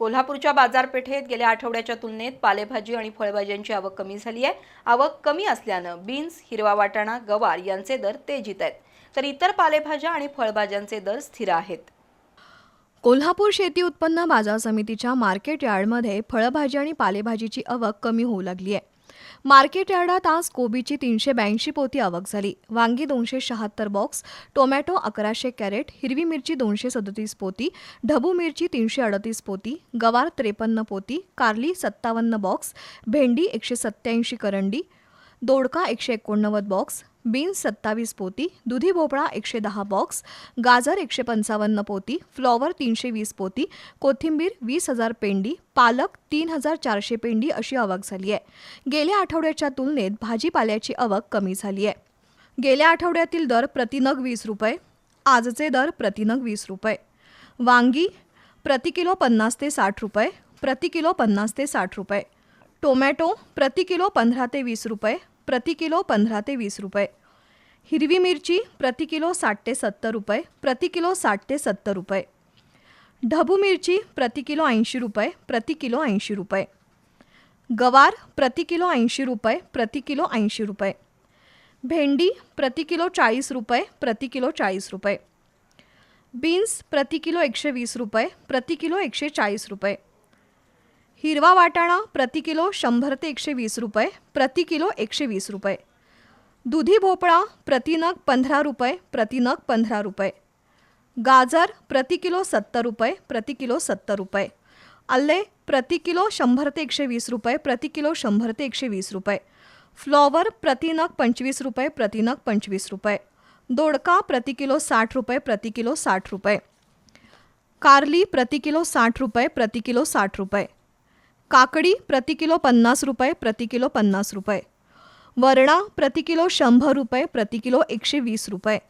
कोल्हापूरच्या बाजारपेठेत गेल्या आठवड्याच्या तुलनेत पालेभाजी आणि फळभाज्यांची आवक कमी झाली आहे. आवक कमी असल्यानं बीन्स हिरवा वाटाणा गवार यांचे दर तेजीत आहेत. तर इतर पालेभाज्या आणि फळभाज्यांचे दर स्थिर आहेत. कोल्हापूर शेती उत्पन्न बाजार समितीच्या मार्केट यार्डमध्ये फळभाजी आणि पालेभाजीची आवक कमी होऊ लागली आहे. मार्केट यार्डात आज कोबीची तीनशे ब्याऐंशी पोती आवक झाली. वांगी दोनशे शहात्तर बॉक्स टोमॅटो अकराशे कॅरेट हिरवी मिरची दोनशे सदतीस पोती ढबू मिरची तीनशे अडतीस पोती गवार त्रेपन्न पोती कारली सत्तावन्न बॉक्स भेंडी एकशे सत्त्याऐंशी करंडी दोडका एकशे एकोणनव्वद बॉक्स बीन्स सत्तावीस पोती दुधी भोपळा एकशे दहा बॉक्स गाजर एकशे पंचावन्न पोती फ्लॉवर तीनशे वीस पोती कोथिंबीर वीस हजार पेंडी पालक तीन हजार चारशे पेंडी अशी आवक झाली आहे. गेल्या आठवड्याच्या तुलनेत भाजीपाल्याची आवक कमी झाली आहे. गेल्या आठवड्यातील दर प्रतिनग वीस रुपये आजचे दर प्रतिनग वीस रुपये. वांगी प्रति किलो पन्नास ते साठ रुपये प्रति किलो पन्नास ते साठ रुपये. टोमॅटो प्रति किलो पंधरा ते वीस रुपये प्रति किलो पंधरा ते वीस रुपये हिरवी मिरची प्रति किलो साठ ते सत्तर रुपये प्रति किलो साठ ते सत्तर रुपये ढबू मिरची प्रति किलो ऐंशी रुपये प्रति किलो ऐंशी रुपये गवार प्रति किलो ऐंशी रुपये प्रति किलो ऐंशी रुपये भेंडी प्रति किलो चाळीस रुपये प्रति किलो चाळीस रुपये बीन्स प्रति किलो एकशे वीस रुपये प्रति किलो एकशे चाळीस रुपये हिरवा वाटाणा प्रति किलो शंभर ते एकशे वीस रुपये प्रति किलो एकशे वीस रुपये दुधी भोपळा प्रतिनग पंधरा रुपये प्रतिनग पंधरा रुपये गाजर प्रति किलो सत्तर रुपये प्रति किलो सत्तर रुपये आल्ले प्रति किलो शंभर ते एकशे वीस रुपये प्रति किलो शंभर ते एकशे वीस रुपये फ्लॉवर प्रतिनग पंचवीस रुपये प्रतिनग पंचवीस रुपये दोडका प्रति किलो साठ रुपये प्रति किलो साठ रुपये कारली प्रति किलो साठ रुपये प्रति किलो साठ रुपये काकडी प्रति किलो पन्नास रुपये, प्रति किलो पन्नास रुपये. वरणा प्रति किलो शंभर रुपये, प्रति किलो एकशे वीस रुपये.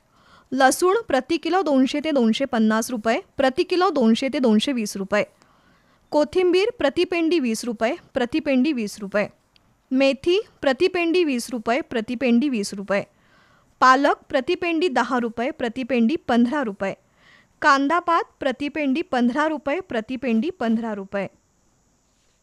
लसूण प्रति किलो दोनशे ते दोनशे पन्नास रुपये, प्रति किलो दोनशे ते दोनशे वीस रुपये. कोथिंबीर प्रतिपेंडी वीस रुपये प्रतिपेंडी वीस रुपये. मेथी प्रतिपेंडी वीस रुपये प्रतिपेंडी वीस रुपये. पालक प्रतिपेंडी दहा रुपये प्रतिपेंडी पंधरा रुपये. कांदापात प्रतिपेंडी पंधरा रुपये प्रतिपेंडी पंधरा रुपये.